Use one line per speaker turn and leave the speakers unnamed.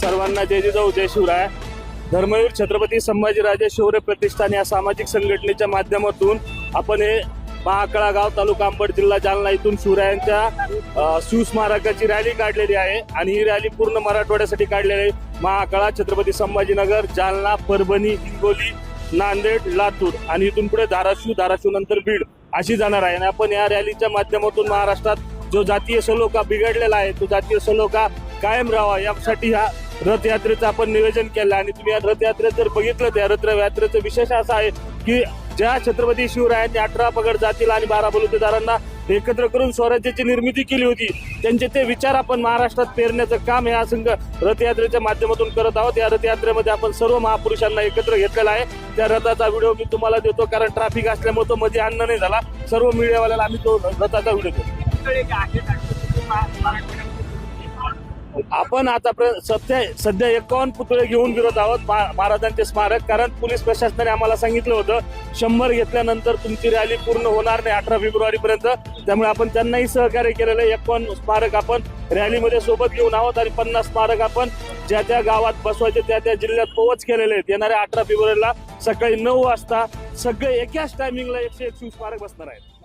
सर्वांना जय जिजाऊ जय शिवराय. धर्मवीर छत्रपती संभाजीराजे शौर्य प्रतिष्ठान या सामाजिक संघटनेच्या माध्यमातून आपण हे महाकळा गाव तालुका अंबड जिल्हा जालना इथून शिवरायांच्या अ, शिवस्मारकाची रॅली काढलेली आहे आणि ही रॅली पूर्ण मराठवाड्यासाठी काढलेली आहे. महाकळा छत्रपती संभाजीनगर जालना परभणी हिंगोली नांदेड लातूर आणि इथून पुढे धाराशिव धाराशिव नंतर बीड अशी जाणार आहे. आणि आपण या रॅलीच्या माध्यमातून महाराष्ट्रात जो जातीय सलोखा बिघडलेला आहे तो जातीय सलोखा कायम राहावा यासाठी ह्या रथयात्रेचं आपण नियोजन केलं आणि तुम्ही या रथयात्रेत जर बघितलं त्या रथयात्रेचं विशेष असं आहे की ज्या छत्रपती शिवरायांनी अठरा पगड जातील आणि बारा बलुतेदारांना एकत्र करून स्वराज्याची निर्मिती केली होती. त्यांचे ते विचार आपण महाराष्ट्रात पेरण्याचं काम या संघ रथयात्रेच्या माध्यमातून करत आहोत. या रथयात्रेमध्ये आपण सर्व महापुरुषांना एकत्र घेतलेला आहे. त्या रथाचा व्हिडिओ मी तुम्हाला देतो कारण ट्रॅफिक असल्यामुळे तो मध्ये अन्न नाही झाला. सर्व मीडियावाल्याला आम्ही तो रथाचा व्हिडिओ देतो. आपण आतापर्यंत सध्या सध्या एकावन्न पुतळे घेऊन फिरत आहोत महाराजांचे स्मारक. कारण पोलीस प्रशासनाने आम्हाला सांगितलं होतं शंभर घेतल्यानंतर तुमची रॅली पूर्ण होणार नाही अठरा फेब्रुवारी पर्यंत त्यामुळे आपण त्यांनाही सहकार्य केलेलं आहे. एकावन्न स्मारक आपण रॅलीमध्ये सोबत घेऊन आहोत आणि पन्नास स्मारक आपण ज्या त्या गावात बसवायचे त्या त्या जिल्ह्यात पोहोच केलेले आहेत. येणाऱ्या अठरा फेब्रुवारीला सकाळी नऊ वाजता सगळे एकाच टायमिंगला एकशे एक स्मारक बसणार आहेत.